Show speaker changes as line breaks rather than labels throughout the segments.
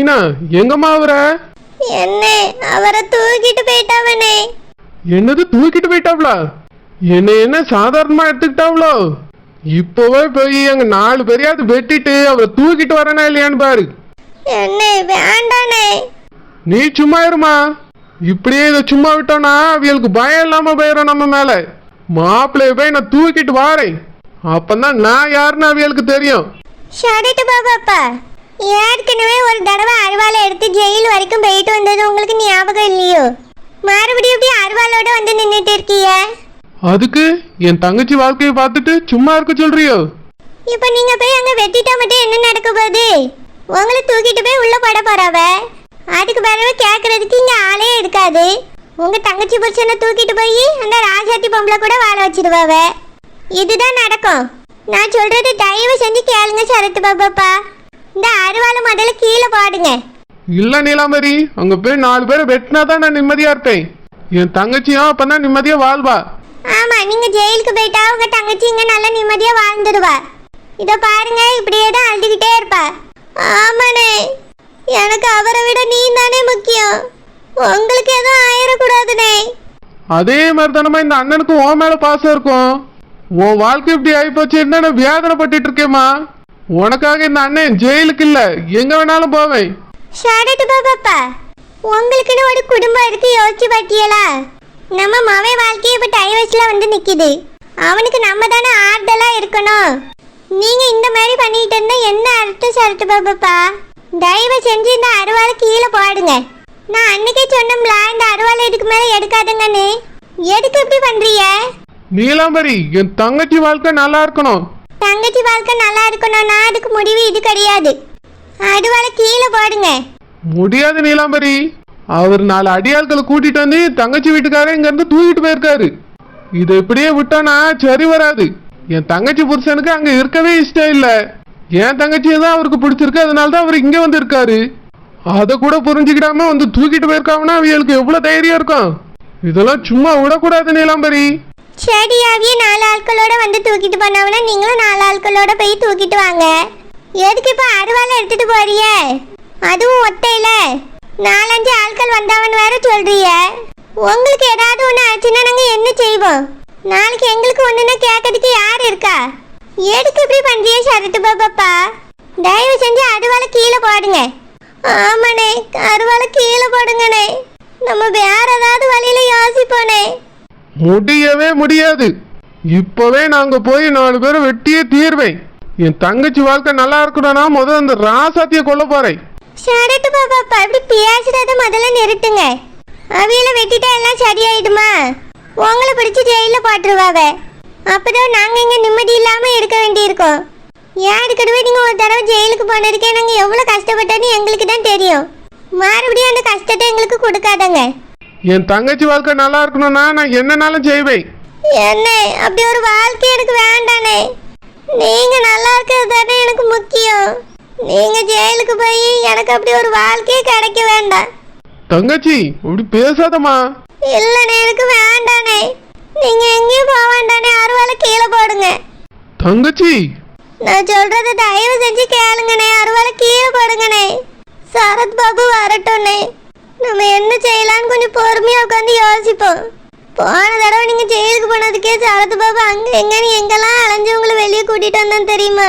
மீனா எங்கம்மா அவர?
என்ன அவரை தூக்கிட்டு போயிட்டாவனே.
என்னது தூக்கிட்டு போயிட்டாவ்ளா? என்ன என்ன சாதாரணமா எடுத்துக்கிட்டாவ்ளோ? இப்பவே போய் அங்க நாலு பேரையாவது வெட்டிட்டு அவரை தூக்கிட்டு வரனா இல்லையான்னு பாரு.
என்ன வேண்டானே.
நீ சும்மா இருமா. இப்படியே இதை சும்மா விட்டோம்னா அவியலுக்கு பயம் இல்லாம போயிடும் நம்ம மேல. மாப்பிள்ளைய போய் நான் தூக்கிட்டு வாரேன். அப்பதான் நான் யாருன்னு அவியலுக்கு தெரியும்.
ஷடிட்டு பாப்பாப்பா ஏற்கனவே ஒரு தடவை அருவாளை எடுத்து ஜெயில் வரைக்கும் போயிட்டு வந்தது உங்களுக்கு ஞாபகம் இல்லையோ? மறுபடியும் இப்படி அருவாளோட வந்து நின்றுட்டு இருக்கீங்க
அதுக்கு என் தங்கச்சி வாழ்க்கையை பார்த்துட்டு சும்மா இருக்க சொல்றியோ?
இப்போ நீங்க போய் அங்க வெட்டிட்டா மட்டும் என்ன நடக்க போகுது? உங்களை தூக்கிட்டு போய் உள்ள போட போறாவ? அதுக்கு பிறகு கேட்கறதுக்கு இங்க ஆளே இருக்காது. உங்க தங்கச்சி புருஷனை தூக்கிட்டு போய் அந்த ராஜாத்தி பொம்பளை கூட வாழ வச்சிருவாவ? இதுதான் நடக்கும். நான் சொல்றது தயவு செஞ்சு கேளுங்க சரத்து பாப்பாப்பா இந்த அருவாளை முதல்ல கீழே போடுங்க.
இல்ல நீலாம்பரி அங்க போய் நாலு பேரை வெட்டினா தான் நான் நிம்மதியா இருப்பேன். என் தங்கச்சியும் அப்பதான் நிம்மதியா வாழ்வா.
ஆமா நீங்க ஜெயிலுக்கு போயிட்டா உங்க தங்கச்சி இங்க நல்லா நிம்மதியா வாழ்ந்துருவா. இத பாருங்க இப்படியே தான் அழுதுகிட்டே இருப்பா. ஆமாண்ணே எனக்கு அவரை விட நீ தானே முக்கியம். உங்களுக்கு எதுவும் ஆயிடக்கூடாதுண்ணே
அதே மாதிரி தானமா இந்த அண்ணனுக்கு உன் மேல பாசம் இருக்கும். உன் வாழ்க்கை இப்படி ஆயிப்போச்சுன்னா நான் வேதனைப்பட்டுட்டு இருக்கேம்மா? உனக்காக இந்த அண்ணன் ஜெயிலுக்கு இல்ல. எங்க வேணாலும் போவேன்.
ஷாடட்டு பாப்பாப்பா உங்களுக்குன்னு ஒரு குடும்பம் இருக்கு யோசிச்சு பாட்டியலா நம்ம மவன் வாழ்க்கையை இப்ப டைவர்ஸ்ல வந்து நிக்குது. அவனுக்கு நம்ம தானே ஆறுதலா இருக்கணும். நீங்க இந்த மாதிரி பண்ணிட்டு இருந்தா என்ன அர்த்தம் ஷரட்டு பாப்பாப்பா தயவு செஞ்சு இந்த அருவாளை கீழே போடுங்க. நான் அன்னைக்கே சொன்னோம்ல இந்த அருவாளை இதுக்கு மேல எடுக்காதுங்கன்னு. எதுக்கு இப்படி பண்றீங்க?
நீலாம்பரி என் தங்கச்சி வாழ்க்கை நல்லா இருக்கணும்.
தங்கச்சி வாழ்க்கை நல்லா இருக்கணும்னா அதுக்கு முடிவு இது கிடையாது. அருவாளை கீழே போடுங்க.
முடியாது நீலாம்பரி. அவர் நாலு அடியாட்களை கூட்டிட்டு வந்து தங்கச்சி வீட்டுக்காரர் இங்க இருந்து தூக்கிட்டு போயிருக்காரு. இதை இப்படியே விட்டோன்னா சரி வராது. என் தங்கச்சி புருஷனுக்கு அங்க இருக்கவே இஷ்டம் இல்ல. என் தங்கச்சியை தான் அவருக்கு பிடிச்சிருக்கு அதனால தான் அவர் இங்க வந்து இருக்காரு அதை கூட புரிஞ்சுக்கிடாம வந்து தூக்கிட்டு போயிருக்காங்கன்னா அவங்களுக்கு எவ்வளவு தைரியம் இருக்கும்? இதெல்லாம் சும்மா விடக்கூடாது நீலாம்பரி.
செடியாவியே நாலு ஆட்களோட வந்து தூக்கிட்டு போனவனா நீங்களும் நாலு ஆட்களோட போய் தூக்கிட்டு வாங்க. எதுக்கு இப்போ அருவாளை எடுத்துட்டு போறிய அதுவும் ஒத்தையில. நாலஞ்சு ஆட்கள் வந்தவன் வேற சொல்றிய உங்களுக்கு ஏதாவது ஒன்று ஆச்சுன்னா நாங்கள் என்ன செய்வோம்? நாளைக்கு எங்களுக்கு ஒன்றுன்னா கேட்கறதுக்கு யார் இருக்கா? எதுக்கு இப்படி பண்றிய சரத்து பாப்பாப்பா? தயவு செஞ்சு அருவாளை கீழே போடுங்க. ஆமாண்ணே அருவாளை கீழே போடுங்கண்ணே. நம்ம வேற ஏதாவது வழியில யோசிப்போனே
முடியவே முடியாது. இப்போவே நாங்கள் போய் நாலு பேரும் வெட்டியே தீர்வேன். என் தங்கச்சி வாழ்க்கை நல்லா இருக்கணும்னா முதல்ல அந்த ராசாத்திய கொல்ல போறேன்.
சரட்டு பாப்பா இப்படி பேசுறத முதல்ல நிறுத்துங்க. அவியில வெட்டிட்டா எல்லாம் சரியாயிடுமா? உங்களை பிடிச்சி ஜெயில போட்டுருவாவ அப்பதான் நாங்க இங்க நிம்மதி இல்லாம இருக்க வேண்டியிருக்கோம். யாருக்கடுவே நீங்க ஒரு தடவை ஜெயிலுக்கு போனதுக்கே நாங்க எவ்வளவு கஷ்டப்பட்டோன்னு எங்களுக்கு தான் தெரியும். மறுபடியும் அந்த கஷ்டத்தை எங்களுக்கு கொடுக்காதங்க.
என் தங்கச்சி வாழ்க்கை நல்லா இருக்கணும்னா நான் என்னனாலும் செய்வேன்.
என்ன? அப்படி ஒரு வாழ்க்கை எனக்கு வேண்டானே. நீங்க நல்லா இருக்கிறது தானே எனக்கு முக்கியம். நீங்க ஜெயிலுக்கு போய் எனக்கு அப்படி ஒரு வாழ்க்கையே கிடைக்க வேண்டாம்.
தங்கச்சி இப்படி பேசாதம்மா.
இல்லைண்ணே எனக்கு வேண்டானே. நீங்க எங்கேயும் போக வேண்டானே அருவாளை கீழே போடுங்க.
தங்கச்சி.
நான் சொல்றத தயவு செஞ்சு கேளுங்கண்ணே அருவாளை கீழே போடுங்கண்ணே சரத் பாபு வரட்டும்ண்ணே நம்ம என்ன செய்யலாம்னு கொஞ்சம் பொறுமையா உட்காந்து யோசிப்போம். போன தடவை நீங்க ஜெயிலுக்கு போனதுக்கே சரத் பாபு அங்க எங்கன்னு எங்கெல்லாம் அலைஞ்சு உங்களை வெளியே கூட்டிட்டு வந்தேன் தெரியுமா?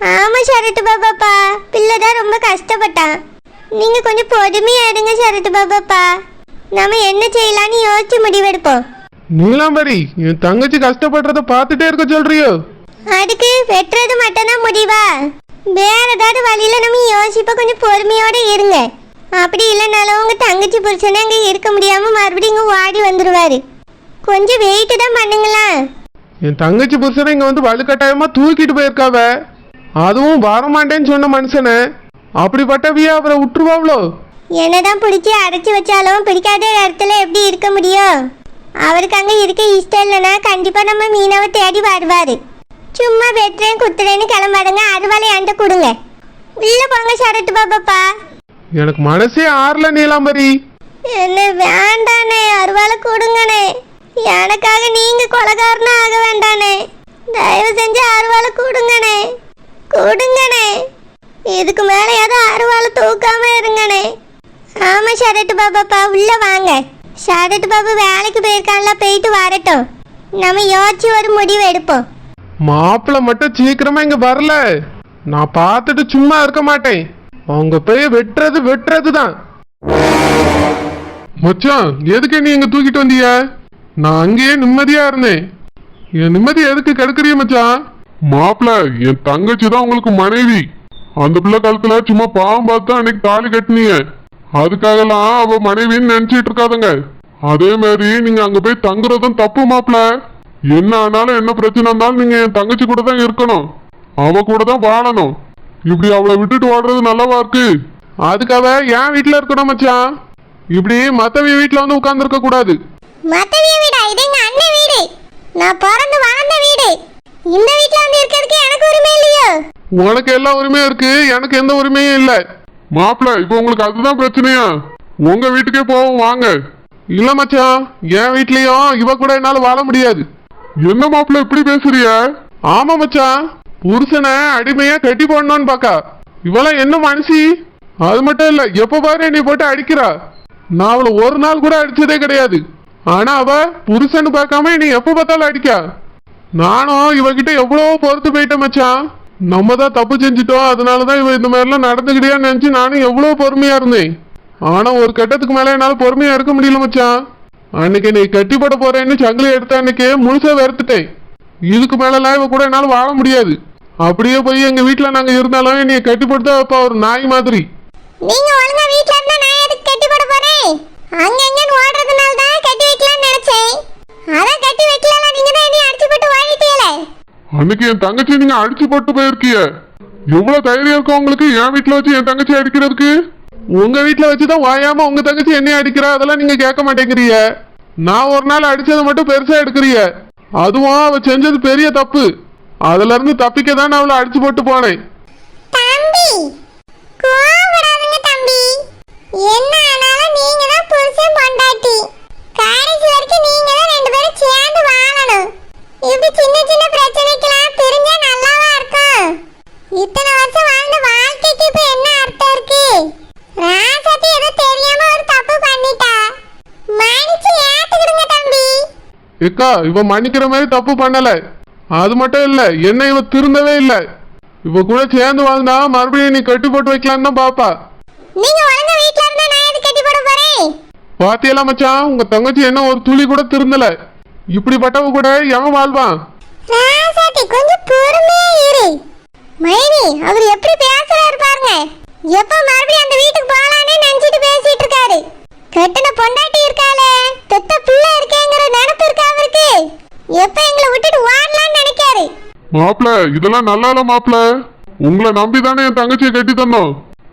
ஆமா சரத் பாபாப்பா. பிள்ளை தான் ரொம்ப கஷ்டப்பட்டான். நீங்க கொஞ்சம் பொறுமையா இருங்க சரத் பாபாப்பா. நம்ம என்ன செய்யலாம்னு யோசிச்சு முடிவெடுப்போம்.
நீலாம்பரி என் தங்கச்சி கஷ்டப்படுறத பார்த்துட்டே இருக்க சொல்றியோ?
அதுக்கு வெட்டுறது மட்டும்தான் முடிவா. வேற ஏதாவது வழியில நம்ம யோசிப்ப கொஞ்சம் பொறுமையோட இருங்க. அப்படி இல்லைனாலும் உங்க தங்கச்சி புருஷனே அங்க இருக்க முடியாம மறுபடியும் இங்க வாடி வந்துருவாரு. கொஞ்சம் வெயிட் தான் பண்ணுங்களா?
என் தங்கச்சி புருஷனை இங்க வந்து வலுக்கட்டாயமா தூக்கிட்டு போயிருக்காவ? அதுவும் வரமாட்டேன்னு சொன்ன மனுஷனை. அப்படிப்பட்டவியா அவரை விட்டுருவாவ்ளோ
என்னதான் பிடிச்சி அடைச்சி வச்சாலும் பிடிக்காத இடத்துல எப்படி இருக்க முடியும்? அவருக்கு அங்க இருக்க இஷ்டம் இல்லைன்னா கண்டிப்பா நம்ம மீனவை தேடி வருவாரு. சும்மா வெட்டுறேன் குத்துறேன்னு கிளம்பாடுங்க அருவாளை என்கிட்ட கொடுங்க. உள்ள போங்க சரட்டு பாப்பாப்பா.
எனக்கு மனசே ஆறல நீலாம்பரி.
என்ன வேண்டானே அருவாளை கொடுங்கண்ணே எனக்காக நீங்க கொலகாரனா ஆக வேண்டானே. தயவு செஞ்சு அருவாளை கொடுங்கண்ணே கொடுங்கண்ணே இதுக்கு மேல ஏதோ அருவாள் தூக்காம இருங்கண்ணே ஆமா ஷரட்டு பாப்பாப்பா உள்ள வாங்க. ஷரட்டு பாபு வேலைக்கு போயிருக்கான்ல போயிட்டு வரட்டும். நம்ம யோசிச்சு ஒரு முடிவு எடுப்போம்.
மாப்பிள்ள மட்டும் சீக்கிரமா இங்க வரல. நான் பார்த்துட்டு சும்மா இருக்க மாட்டேன். அவங்க போய் வெட்டுறது வெட்டுறது தான் மச்சான் எதுக்கு நீ இங்க தூக்கிட்டு வந்தீங்க? நான் அங்கேயே நிம்மதியா இருந்தேன். என் நிம்மதி எதுக்கு கெடுக்குறிய மச்சான்?
மாப்பிள என் தங்கச்சி தான் உங்களுக்கு மனைவி. அந்த பிள்ளை காலத்துல சும்மா பாவம் பார்த்து அன்னைக்கு தாலி கட்டினீங்க. அதுக்காகலாம் அவ மனைவின்னு நினைச்சிட்டு இருக்காதுங்க. அதே மாதிரி நீங்க அங்க போய் தங்குறதும் தப்பு மாப்பிள. என்ன ஆனாலும் என்ன பிரச்சனை இருந்தாலும் நீங்க என் தங்கச்சி கூட தான் இருக்கணும். அவ கூட தான் வாழணும். இப்படி அவளை விட்டுட்டு வாடுறது நல்லவா இருக்கு
அதுக்காக என் வீட்டுல இருக்கணும் மச்சான். இப்படி மத்தவங்க வீட்டுல வந்து உட்கார்ந்து கூடாது.
மத்தவிய வீடா? இது எங்க அண்ணன் வீடு. நான் பிறந்து வளர்ந்த வீடு. இந்த வீட்ல வந்து இருக்கிறதுக்கு எனக்கு உரிமை இல்லையோ?
உனக்கு எல்லா உரிமையும் இருக்கு எனக்கு எந்த உரிமையும் இல்லை.
மாப்பிள இப்போ உங்களுக்கு அதுதான் பிரச்சனையா? உங்க வீட்டுக்கே போவோம் வாங்க.
இல்ல மச்சான். என் வீட்லயும் இவ கூட என்னால வாழ முடியாது.
என்ன மாப்பிள இப்படி பேசுறிய?
ஆமா மச்சான். புருஷனை அடிமையா கட்டி போடணும்னு பாக்கா. இவெல்லாம் என்ன மனசி அது மட்டும் இல்ல எப்ப பாரு நீ போட்டு அடிக்கிறா. நான் அவளை ஒரு நாள் கூட அடிச்சதே கிடையாது. ஆனா அவ புருஷன்னு பார்க்காம நீ எப்ப பார்த்தாலும் அடிக்கா. நானும் இவகிட்ட எவ்வளவோ பொறுத்து போயிட்டேன் மச்சான். நம்ம தான் தப்பு செஞ்சுட்டோம் அதனாலதான் இவ இந்த மாதிரிலாம் நடந்துக்கிட்டியான்னு நினைச்சு நானும் எவ்வளவு பொறுமையா இருந்தேன். ஆனா ஒரு கட்டத்துக்கு மேல என்னால பொறுமையா இருக்க முடியல மச்சான். அன்னைக்கு நீ கட்டி போட போறேன்னு சங்கிலி எடுத்த அன்னைக்கு முழுசா வெறுத்துட்டேன். இதுக்கு மேலலாம் இவ கூட என்னால வாழ முடியாது. அப்படியே போய் எங்க வீட்டுல நாங்க இருந்தாலும் நீ கட்டி போட்டு வைப்பா ஒரு நாய் மாதிரி.
நீங்க ஒழுங்கா வீட்ல இருந்தா நான் எதுக்கு கட்டி போட போறேன்? அங்க எங்கன்னு ஓடுறதுனால தான் கட்டி வைக்கலாம்னு நினைச்சேன். அதான் கட்டி வைக்கல நீங்க தான் என்னைய அடிச்சு போட்டு ஓடிட்டீங்களே.
அன்னைக்கு என் தங்கச்சி நீங்க அடிச்சு போட்டு போயிருக்கிய. எவ்வளவு தைரியம் இருக்கும் உங்களுக்கு என் வீட்டுல வச்சு என் தங்கச்சி அடிக்கிறதுக்கு?
உங்க வீட்டுல வச்சுதான் வாயாம உங்க தங்கச்சி என்னைய அடிக்கிறா? அதெல்லாம் நீங்க கேட்க மாட்டேங்கிறீங்க. நான் ஒரு நாள் அடிச்சதை மட்டும் பெருசா எடுக்கிறீங்க. அதுவும் அவ செஞ்சது பெரிய தப்பு. அதுல இருந்து தப்பிக்க தான் அவளை அடிச்சு போட்டு போனேன்
தம்பி கோவப்படாதீங்க தம்பி. என்ன ஆனாலும் நீங்க தான் புருஷன் பொண்டாட்டி. கடைசி வரைக்கும் நீங்க தான் ரெண்டு பேரும் சேர்ந்து வாழணும். இப்படி சின்ன சின்ன பிரச்சனைக்கெல்லாம் பிரிஞ்சா நல்லாவா இருக்கும்? இத்தனை வருஷம் வாழ்ந்த வாழ்க்கைக்கு இப்ப என்ன அர்த்தம் இருக்கு? ராசாத்தி ஏதோ தெரியாம ஒரு தப்பு பண்ணிட்டா? மன்னிச்சு ஏத்துக்கிடுங்க தம்பி.
ஏக்கா இவ மன்னிக்கிற மாதிரி தப்பு பண்ணல. அது மட்டும் இல்ல என்ன இவ திருந்தவே இல்ல. இவ கூட சேர்ந்து வாழ்ந்தா மறுபடியும் நீ கட்டி போட்டு வைக்கலான்னு தான் பாப்பா.
நீங்க ஒழுங்கா வீட்ல இருந்தா நான் எதுக்கு கட்டி போட போறேன்?
பாத்தியெல்லாம் மச்சான் உங்க தங்கச்சி என்ன ஒரு துளி கூட திருந்தல. இப்படிப்பட்டவ கூட எவன் வாழ்வான்
ராசாத்தி கொஞ்சம் பொறுமையா இரு. மைனி அவர் எப்படி பேசுறாரு பாருங்க. எப்ப மறுபடியும் அந்த வீட்டுக்கு போலான்னு நினைச்சிட்டு பேசிட்டு இருக்காரு கட்டின பொண்டாட்டி இருக்காளே பெத்த பிள்ளை இருக்கேங்கிற நினைப்பு இருக்கா அவருக்கு எப்ப எங்களை விட்டுட்டு ஓடலாம்னு நினைக்காரு
மாப்பிள இதெல்லாம் நல்லா இல்ல மாப்பிள. உங்களை நம்பி தானே என் தங்கச்சியை கட்டி தந்தோம்.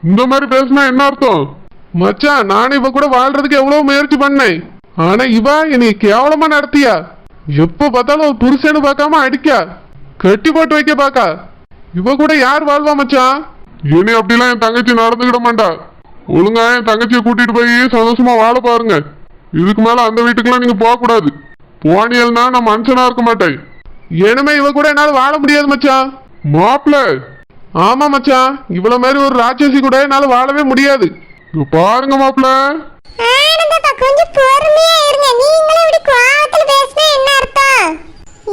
இந்த மாதிரி பேசினா என்ன அர்த்தம்?
மச்சான் நான் இவ கூட வாழ்றதுக்கு எவ்வளவு முயற்சி பண்ணேன். ஆனா இவ என்னை கேவலமா நடத்தியா? எப்ப பார்த்தாலும் ஒரு புருஷன்னு பார்க்காம அடிக்கா? கட்டி போட்டு வைக்க பாக்கா? இவ கூட யார் வாழ்வா மச்சான்
இனி அப்படிலாம் என் தங்கச்சி நடந்துக்கிட மாட்டா. ஒழுங்கா என் தங்கச்சியை கூட்டிட்டு போய் சந்தோஷமா வாழ பாருங்க. இதுக்கு மேல அந்த வீட்டுக்கெல்லாம் நீங்க போக கூடாது போனியல்னா நான் மனுஷனா இருக்க மாட்டேன்.
இனிமே இவ கூட என்னால வாழ முடியாது மச்சான்
மாப்பிள
ஆமா மச்சான் இவ்வளவு மாதிரி ஒரு ராட்சசி கூட என்னால வாழவே முடியாது.
இங்க பாருங்க மாப்பிள
ஆனந்தப்பா கொஞ்சம் பொறுமையா இருங்க. நீங்களும் இப்படி கோவத்துல பேசினா என்ன அர்த்தம்?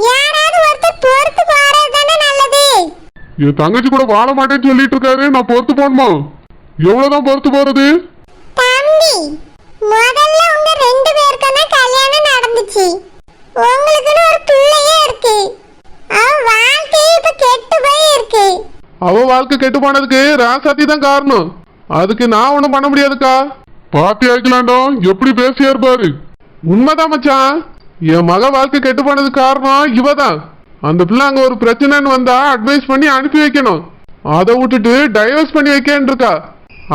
யாராவது ஒருத்தர் பொறுத்து போறது தானே நல்லது.
என் தங்கச்சி கூட வாழ மாட்டேன்னு சொல்லிட்டு இருக்காரு. நான் பொறுத்து போகணுமா? எவ்வளவுதான் பொறுத்து போறது?
தம்பி முதல்ல உங்க ரெண்டு பேருக்கும் தான் கல்யாணம் நடந்துச்சு உங்களுக்குன்னு ஒரு பிள்ளையே இருக்கு அவ வாழ்க்கையே இப்ப கெட்டு போய் இருக்கு
அவ வாழ்க்கை கெட்டு போனதுக்கு ராசாத்தி தான் காரணம். அதுக்கு நான் ஒண்ணும் பண்ண முடியாதுக்கா.
பாத்தி ஆக்கலாண்டோம் எப்படி பேசியார் பாரு
உண்மைதான் மச்சான். என் மக வாழ்க்கை கெட்டு போனதுக்கு காரணம் இவ தான் அந்த பிள்ளை அங்க ஒரு பிரச்சனைன்னு வந்தா அட்வைஸ் பண்ணி அனுப்பி வைக்கணும். அதை விட்டுட்டு டைவர்ஸ் பண்ணி வைக்கேன் இருக்கா.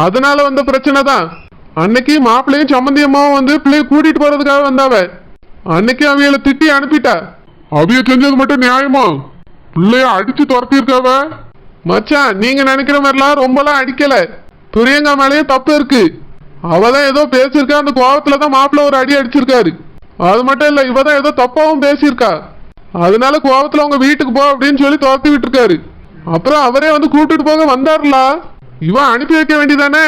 அதனால வந்த பிரச்சனை தான் அன்னைக்கு மாப்பிள்ளையும் சம்மந்தியம்மாவும் வந்து பிள்ளைய கூட்டிட்டு போறதுக்காக வந்தாவ. அன்னைக்கு அவியலை திட்டி அனுப்பிட்டா.
அவிய செஞ்சது மட்டும் நியாயமா? பிள்ளைய அடிச்சு துரத்திருக்காவ
மச்சான் நீங்க நினைக்கிற மாதிரிலாம் ரொம்பலாம் அடிக்கல. பிரியங்கா மேலேயே தப்பு இருக்கு. அவ தான் ஏதோ பேசியிருக்கா அந்த கோபத்துல தான் மாப்பிள்ள ஒரு அடி அடிச்சிருக்காரு. அது மட்டும் இல்ல இவ தான் ஏதோ தப்பாவும் பேசியிருக்கா. அதனால கோபத்துல உங்க வீட்டுக்கு போ அப்படின்னு சொல்லி துரத்தி விட்டுருக்காரு. அப்புறம் அவரே வந்து கூட்டிட்டு போக வந்தாருல. இவன் அனுப்பி வைக்க வேண்டியதானே?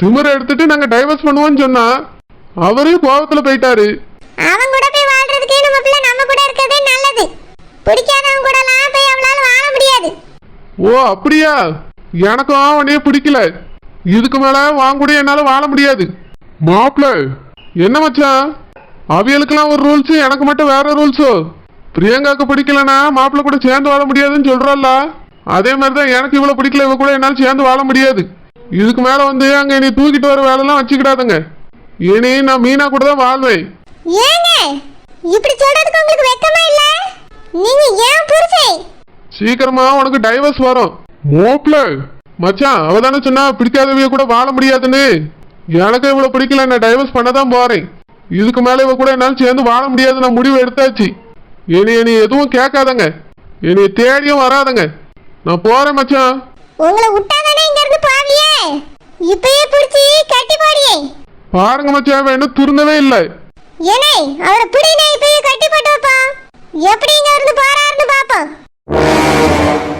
திமுறை எடுத்துட்டு நாங்க டைவர்ஸ் பண்ணுவோம்னு சொன்னா அவரையும் கோபத்துல போயிட்டாரு.
அவன் கூட போய் வாழ்றதுக்கே நம்ம பிள்ளை நம்ம கூட இருக்கிறதே நல்லது. பிடிக்காதவன் கூடலாம் போய் அவளால வாழ முடியாது
ஓ அப்படியா? எனக்கும் அவனே பிடிக்கல. இதுக்கு மேல வாங்க கூட என்னால வாழ முடியாது.
மாப்பிள
என்ன மச்சான்? அவியலுக்கெல்லாம் ஒரு ரூல்ஸ் எனக்கு மட்டும் வேற ரூல்ஸோ பிரியங்காக்கு பிடிக்கலனா மாப்பிள்ள கூட சேர்ந்து வாழ முடியாதுன்னு சொல்றல்ல. அதே மாதிரி தான் எனக்கு இவ்வளவு பிடிக்கல இவ கூட என்னால் சேர்ந்து வாழ முடியாது. இதுக்கு மேல வந்து அங்க நீ தூக்கிட்டு வர வேலைலாம் வச்சுக்கிடாதுங்க. இனி நான் மீனா கூட தான் வாழ்வேன்.
ஏங்க இப்படி சொல்றதுக்கு உங்களுக்கு வெக்கமா இல்ல? நீங்க ஏன் புரிசை
சீக்கிரமா உனக்கு டைவர்ஸ் வரும்.
மாப்பிள
மச்சான் அவ தானே சொன்னா பிடிக்காதவிய கூட வாழ முடியாதுன்னு. எனக்கு இவ்வளவு பிடிக்கல நான் டைவர்ஸ் பண்ண தான் போறேன். இதுக்கு மேல இவ கூட என்னால் சேர்ந்து வாழ முடியாது நான் முடிவு எடுத்தாச்சு. இனி நீ எதுவும் கேட்காதங்க. இனி தேடியும் வராதங்க. நான் போறேன் மச்சான்.
உங்களை விட்டாதானே இங்க இருந்து போவியே? இப்பயே புடிச்சு கட்டி போடியே.
பாருங்க மச்சான் இன்னும் திருந்தவே இல்லை.
ஏனே அவரை பிடினே இப்பயே கட்டி போட்டு எப்படி Thank you.